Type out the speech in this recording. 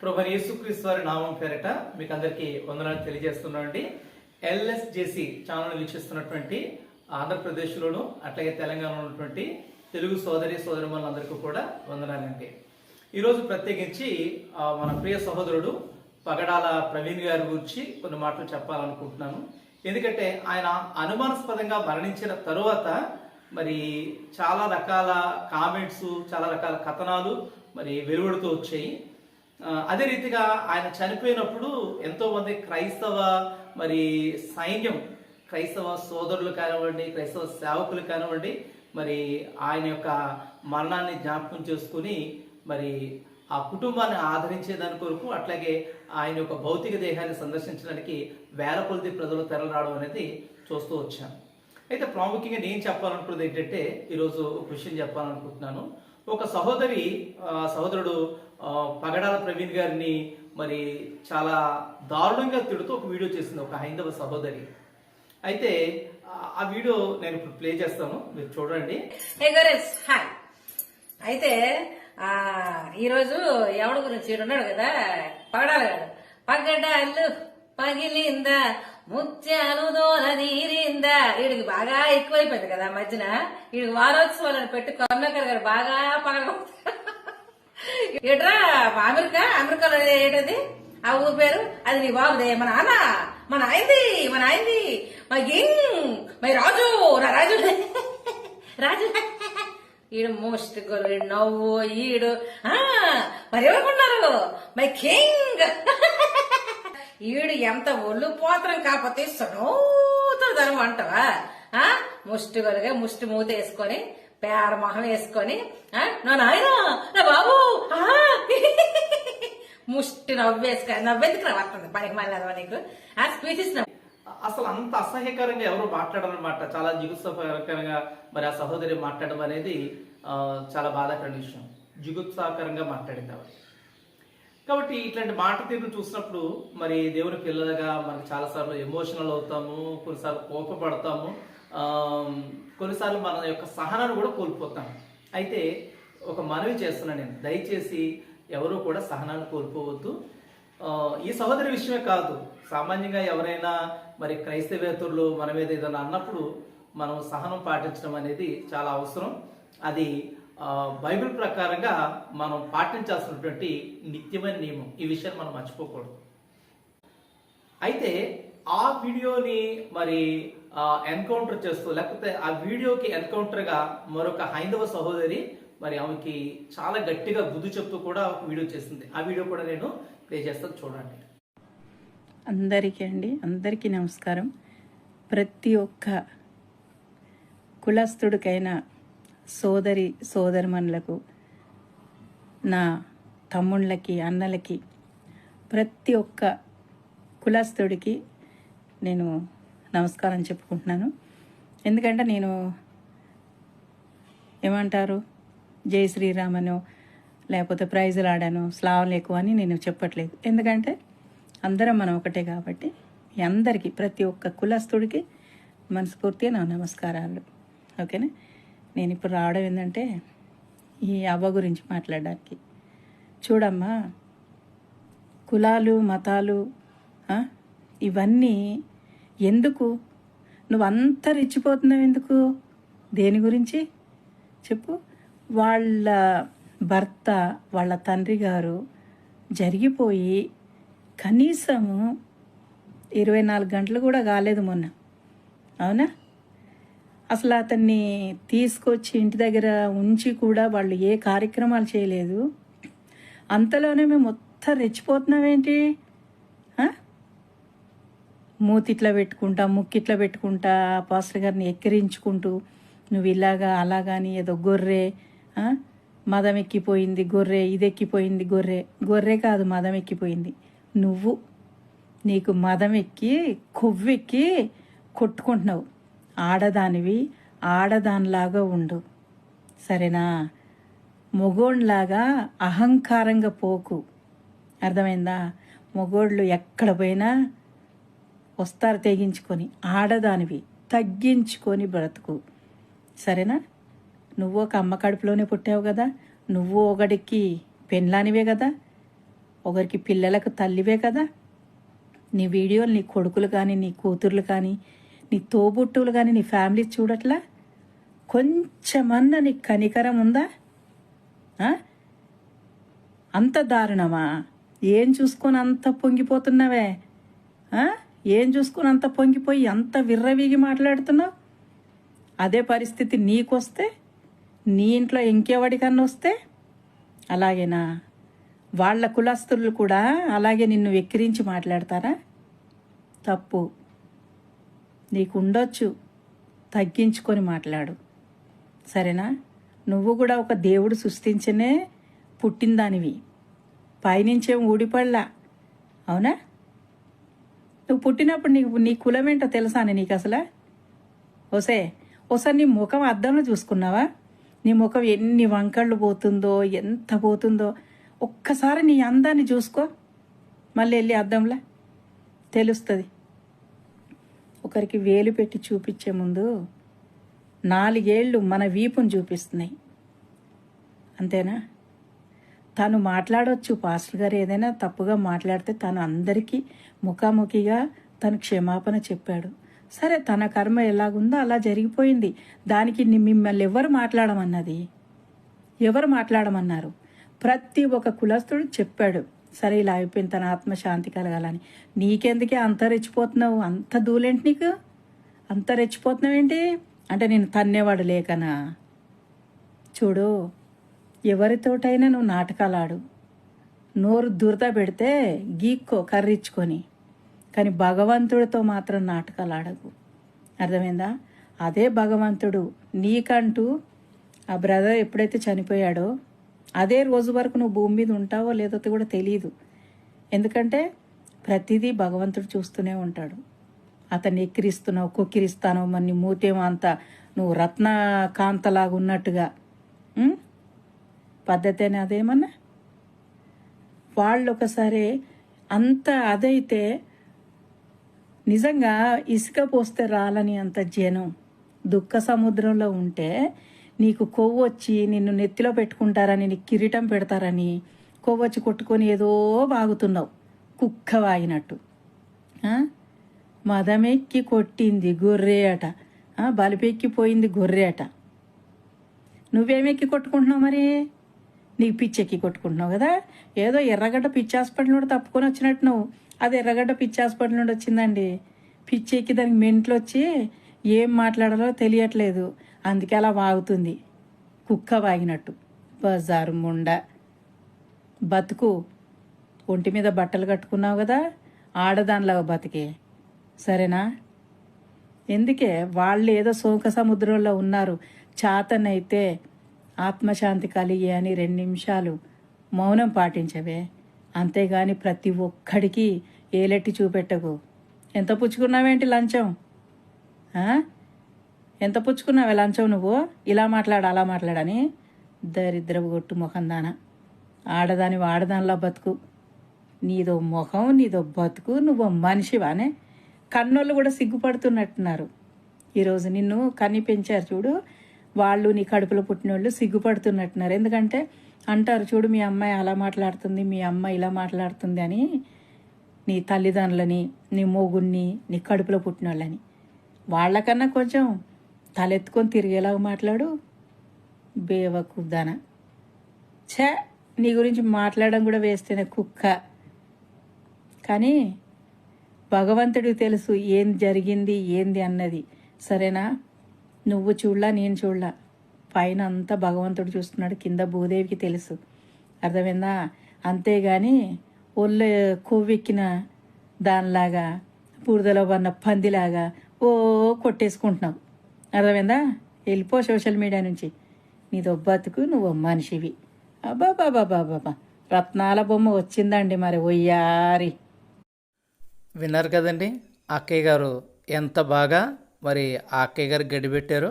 ప్రభు యేసుక్రీస్తు వారి నామం పేరిట మీకు అందరికీ వందనాలు తెలియజేస్తున్నామండి ఎల్ఎస్జేసి ఛానల్ వీక్షిస్తున్నటువంటి ఆంధ్రప్రదేశ్లోను అట్లాగే తెలంగాణలో ఉన్నటువంటి తెలుగు సోదరి సోదరిమణులందరికీ కూడా వందనాలండి. ఈరోజు ప్రత్యేకించి మన ప్రియ సహోదరుడు పగడాల ప్రవీణ్ గారి గురించి కొన్ని మాటలు చెప్పాలనుకుంటున్నాను. ఎందుకంటే ఆయన అనుమానాస్పదంగా మరణించిన తరువాత మరి చాలా రకాల కామెంట్స్ చాలా రకాల కథనాలు మరి వెలువడుతూ వచ్చాయి. అదే రీతిగా ఆయన చనిపోయినప్పుడు ఎంతో మంది క్రైస్తవ మరి సైన్యం క్రైస్తవ సోదరులు కానివ్వండి క్రైస్తవ సేవకులు కానివ్వండి మరి ఆయన యొక్క మరణాన్ని జ్ఞాపకం చేసుకుని మరి ఆ కుటుంబాన్ని ఆదరించే దాని కొరకు అట్లాగే ఆయన యొక్క భౌతిక దేహాన్ని సందర్శించడానికి వేల కొలది ప్రజలు తెరలరావడం అనేది చూస్తూ వచ్చాను. అయితే ప్రాముఖ్యంగా నేను చెప్పాలనుకున్నది ఏంటంటే ఈరోజు ఒక విషయం చెప్పాలనుకుంటున్నాను. ఒక సహోదరి సహోదరుడు పగడాల ప్రవీణ్ గారిని మరి చాలా దారుణంగా తిడుతూ ఒక వీడియో చేసింది ఒక హైందవ సహోదరి. అయితే ఆ- వీడియో నేను ఇప్పుడు ప్లే చేస్తాను. మీరు చూడండి. హాయ్ అయితే ఈరోజు ఎవడు గురించి ఉన్నాడు కదా? పగడాల గారు పగడాలు పగిలిందా? ముత్యాలు దోల నీరిందా. వీడికి బాగా ఎక్కువైపోయింది కదా మధ్యన. వీడికి వారోత్సవాలను పెట్టి కరుణాకర్ గారు బాగా పగల ఎట్రా అమెరికా? అమెరికాలో ఏంటది? ఆ ఊరు పేరు? అది నీ బాబుదే మన నాన్న మన ఆయనది మన ఆయనది మా గింగ్ మై రాజు నా రాజు. రాజు. ఈడు మోస్ట్ గొర్రె నవ్వు ఈడు. మరి ఎవరుకున్నారు మై కింగ్. ఈడు ఎంత ఒళ్ళు పోతరం కాకపోతే సనూతుడు అంటవా అంటావా? ఆ? ముష్టి గొలుగా ముష్టి మూత వేసుకొని పేడ మొహం వేసుకొని నా నాయన నా బాబు ముష్టి నవ్వేసుకొని నవ్వెందుకు రావట్లేదు పనికి మళ్ళీ నీకు? ఆ? స్పీచెస్ అసలు అంత అసహ్యకరంగా ఎవరు మాట్లాడారనమాట చాలా జిగుత్సాకరంగా మరి ఆ సహోదరి మాట్లాడడం అనేది ఆ, చాలా బాధాకరమైన విషయం. జిగుత్సాకరంగా మాట్లాడింది కాబట్టి ఇట్లాంటి మాట తీరును చూసినప్పుడు మరి దేవుని పిల్లలుగా మనకు చాలాసార్లు ఎమోషనల్ అవుతాము కొన్నిసార్లు కోపపడతాము. కొన్నిసార్లు మన యొక్క సహనాన్ని కూడా కోల్పోతాం. అయితే ఒక మనవి చేస్తున్నాను నేను. దయచేసి ఎవరు కూడా సహనాన్ని కోల్పోవద్దు. ఈ సహోదరి విషయమే కాదు. సామాన్యంగా ఎవరైనా మరి క్రైస్తవేతరులు మన మీద ఏదైనా అన్నప్పుడు మనం సహనం పాటించడం అనేది చాలా అవసరం. అది బైబిల్ ప్రకారంగా మనం పాటించాల్సినటువంటి నిత్యమైన నియమం. ఈ విషయాన్ని మనం మర్చిపోకూడదు. అయితే ఆ వీడియోని మరి ఎన్కౌంటర్ చేస్తూ లేకపోతే ఆ వీడియోకి ఎన్కౌంటర్గా మరొక హైందవ సహోదరి మరి ఆమెకి చాలా గట్టిగా బుద్ధి చెప్తూ కూడా ఒక వీడియో చేసింది. ఆ వీడియో కూడా నేను ప్లే చేస్తాను చూడండి. అందరికీ అండి అందరికీ నమస్కారం. ప్రతి ఒక్క కులస్తుడికైనా సోదరి సోదరిమణులకు నా తమ్ముళ్ళకి అన్నలకి ప్రతి ఒక్క కులస్తుడికి నేను నమస్కారం చెప్పుకుంటున్నాను. ఎందుకంటే నేను ఏమంటారు? జై శ్రీరామను లేకపోతే ప్రైజులు ఆడాను స్లావం ఎక్కువ అని నేను చెప్పట్లేదు. ఎందుకంటే అందరం మనం ఒకటే కాబట్టి మీ అందరికీ ప్రతి ఒక్క కులస్తుడికి మనస్ఫూర్తిగా నా నమస్కారాలు. ఓకేనా? నేను ఇప్పుడు రావడం ఏంటంటే ఈ అవ్వ గురించి మాట్లాడడానికి. చూడమ్మా కులాలు మతాలు ఇవన్నీ ఎందుకు? నువ్వు అంత రెచ్చిపోతున్నావు ఎందుకు? దేని గురించి? చెప్పు. వాళ్ళ భర్త వాళ్ళ తండ్రి గారు జరిగిపోయి కనీసము ఇరవై నాలుగు గంటలు కూడా కాలేదు మొన్న. అవునా? అసలు అతన్ని తీసుకొచ్చి ఇంటి దగ్గర ఉంచి కూడా వాళ్ళు ఏ కార్యక్రమాలు చేయలేదు. అంతలోనే మేము మొత్తం రెచ్చిపోతున్నామేంటి? మూతిట్లా పెట్టుకుంటా ముక్కిట్లా పెట్టుకుంటా పాస్టర్ గారిని ఎక్కిరించుకుంటూ నువ్వు ఇలాగా అలాగాని ఏదో గొర్రె మదం ఎక్కిపోయింది గొర్రె ఇది ఎక్కిపోయింది గొర్రె. గొర్రె కాదు మదం ఎక్కిపోయింది. నువ్వు నీకు మదం ఎక్కి కొవ్వెక్కి కొట్టుకుంటున్నావు. ఆడదానివి ఆడదానిలాగా ఉండు. సరేనా? మొగోళ్ళలాగా అహంకారంగా పోకు. అర్థమైందా? మొగోళ్ళు ఎక్కడ పోయినా వస్తారు తెగించుకొని ఆడదానివి తగ్గించుకొని బ్రతుకు. సరేనా? నువ్వు ఒక అమ్మ కడుపులోనే పుట్టావు కదా. నువ్వు ఒకడికి పెళ్ళానివే కదా. ఒకరికి పిల్లలకు తల్లివే కదా. నీ వీడియోలు నీ కొడుకులు కానీ నీ కూతుర్లు కానీ నీ తోబుట్టువులు కానీ నీ ఫ్యామిలీ చూడట్లా? కొంచెమన్నా నీకు కనికరం ఉందా? అంత దారుణమా? ఏం చూసుకొని అంత పొంగిపోతున్నావే? ఏం చూసుకొని అంత పొంగిపోయి అంత విర్రవీగి మాట్లాడుతున్నావు? అదే పరిస్థితి నీకొస్తే నీ ఇంట్లో ఇంకెవడికన్నా వస్తే? అలాగేనా? వాళ్ళ కులస్తులు కూడా అలాగే నిన్ను వెక్కిరించి మాట్లాడతారా? తప్పు. నీకుండొచ్చు. తగ్గించుకొని మాట్లాడు. సరేనా? నువ్వు కూడా ఒక దేవుడు సృష్టించనే పుట్టిందానివి. పైనుంచేం ఊడిపడలా. అవునా? నువ్వు పుట్టినప్పుడు నీకు నీ కులం ఏంటో తెలుసా అని నీకు అసలు ఓసే ఓసారి నీ ముఖం అద్దంలో చూసుకున్నావా? నీ ముఖం ఎన్ని వంకళ్ళు పోతుందో ఎంత పోతుందో. ఒక్కసారి నీ అందాన్ని చూసుకో. మళ్ళీ వెళ్ళి అద్దంలా. తెలుస్తుంది. ఒకరికి వేలు పెట్టి చూపించే ముందు నాలుగేళ్ళు మన వీపును చూపిస్తున్నాయి. అంతేనా? తను మాట్లాడవచ్చు పాస్టర్ గారు ఏదైనా తప్పుగా మాట్లాడితే తను అందరికీ ముఖాముఖిగా తను క్షమాపణ చెప్పాడు. సరే తన కర్మ ఎలాగుందో అలా జరిగిపోయింది. దానికి మిమ్మల్ని ఎవరు మాట్లాడమన్నది? ఎవరు మాట్లాడమన్నారు? ప్రతి ఒక్క కులస్తుడు చెప్పాడు. సరే ఇలా అయిపోయింది. తన ఆత్మ శాంతి కలగాలని. నీకెందుకే అంత రెచ్చిపోతున్నావు? అంత దూలేంటి నీకు? అంత రెచ్చిపోతున్నావు ఏంటి? అంటే నేను తన్నేవాడు లేకనా? చూడు ఎవరితోటైనా నువ్వు నాటకాలు ఆడు నోరు దురద పెడితే గీక్కో కర్రిచ్చుకొని. కానీ భగవంతుడితో మాత్రం నాటకాలు ఆడకు అర్థమైందా? అదే భగవంతుడు. నీకంటూ ఆ బ్రదర్ ఎప్పుడైతే చనిపోయాడో అదే రోజు వరకు నువ్వు భూమి మీద ఉంటావో లేదో కూడా తెలియదు ఎందుకంటే ప్రతిదీ భగవంతుడు చూస్తూనే ఉంటాడు. అతన్ని ఎక్కిరిస్తున్నావు కొక్కిరిస్తాను మరి నీ మూతేమో అంత నువ్వు రత్నకాంతలాగా ఉన్నట్టుగా. పద్ధతేనే అదేమన్నా? వాళ్ళు ఒకసారి అంత అదైతే నిజంగా ఇసుక పోస్తే రాలని అంత జనం. దుఃఖ సముద్రంలో ఉంటే నీకు కొవ్వు వచ్చి నిన్ను నెత్తిలో పెట్టుకుంటారని నీకు కిరీటం పెడతారని కొవ్వొచ్చి కొట్టుకొని ఏదో బాగుతున్నావు. కుక్క వాగినట్టు. మదమెక్కి కొట్టింది గొర్రె అట. బలిపెక్కిపోయింది గొర్రె అట. నువ్వేమెక్కి కొట్టుకుంటున్నావు మరి? నీకు పిచ్చెక్కి కొట్టుకుంటున్నావు కదా? ఏదో ఎర్రగడ్డ పిచ్చి హాస్పిటల్ నుండి తప్పుకొని వచ్చినట్టు నువ్వు. అది ఎర్రగడ్డ పిచ్చి హాస్పిటల్ నుండి వచ్చిందండి. పిచ్చెక్కి దానికి మెంట్లు వచ్చి ఏం మాట్లాడాలో తెలియట్లేదు. అందుకే అలా వాగుతుంది. కుక్క వాగినట్టు. బజారు ముండ. బతుకు ఒంటి మీద బట్టలు కట్టుకున్నావు కదా ఆడదానిలాగా బతికే. సరేనా? ఎందుకే? వాళ్ళు ఏదో శోక సముద్రంలో ఉన్నారు. చాతనైతే ఆత్మశాంతి కలిగి అని రెండు నిమిషాలు మౌనం పాటించవే. అంతేగాని ప్రతి ఒక్కడికి ఏలెట్టి చూపెట్టకు. ఎంత పుచ్చుకున్నావేంటి లంచం? ఆ? ఎంత పుచ్చుకున్నావు లంచం నువ్వు? ఇలా మాట్లాడు అలా మాట్లాడని దరిద్రపు కొట్టు ముఖం దాన. ఆడదాని వాడదానిలా బతుకు. నీదో ముఖం నీదో బతుకు నువ్వు మనిషివానే కన్నోళ్ళు కూడా సిగ్గుపడుతున్నట్టున్నారు. ఈరోజు నిన్ను కన్ని పెంచారు చూడు వాళ్ళు నీ కడుపులో పుట్టినోళ్ళు సిగ్గుపడుతున్నట్టున్నారు. ఎందుకంటే అంటారు చూడు మీ అమ్మాయి అలా మాట్లాడుతుంది మీ అమ్మాయి ఇలా మాట్లాడుతుంది అని నీ తల్లిదండ్రులని నీ మొగుణ్ణి నీ కడుపులో పుట్టినోళ్ళని. వాళ్ళకన్నా కొంచెం తలెత్తుకొని తిరిగేలాగా మాట్లాడు. బేవకుదన ఛే నీ గురించి మాట్లాడడం కూడా వేస్తేనే కుక్క. కానీ భగవంతుడికి తెలుసు ఏం జరిగింది ఏంది అన్నది. సరేనా? నువ్వు చూడలా నేను చూడలా. పైన అంతా భగవంతుడు చూస్తున్నాడు కింద భూదేవికి తెలుసు. అర్థమైందా? అంతేగాని ఒళ్ళు కొవ్వెక్కిన దానిలాగా బూరదలో పన్న పందిలాగా ఓ కొట్టేసుకుంటున్నావు. అర్థమైందా? వెళ్ళిపో సోషల్ మీడియా నుంచి. నీదో బతుకు నువ్వు మనిషివి. అబ్బాబాబాబాబా రత్నాల బొమ్మ వచ్చిందండి మరి ఒయ్యారి. విన్నారు కదండి అక్కయ్య గారు ఎంత బాగా మరి ఆ అక్కయ్య గారు గడిపెట్టారో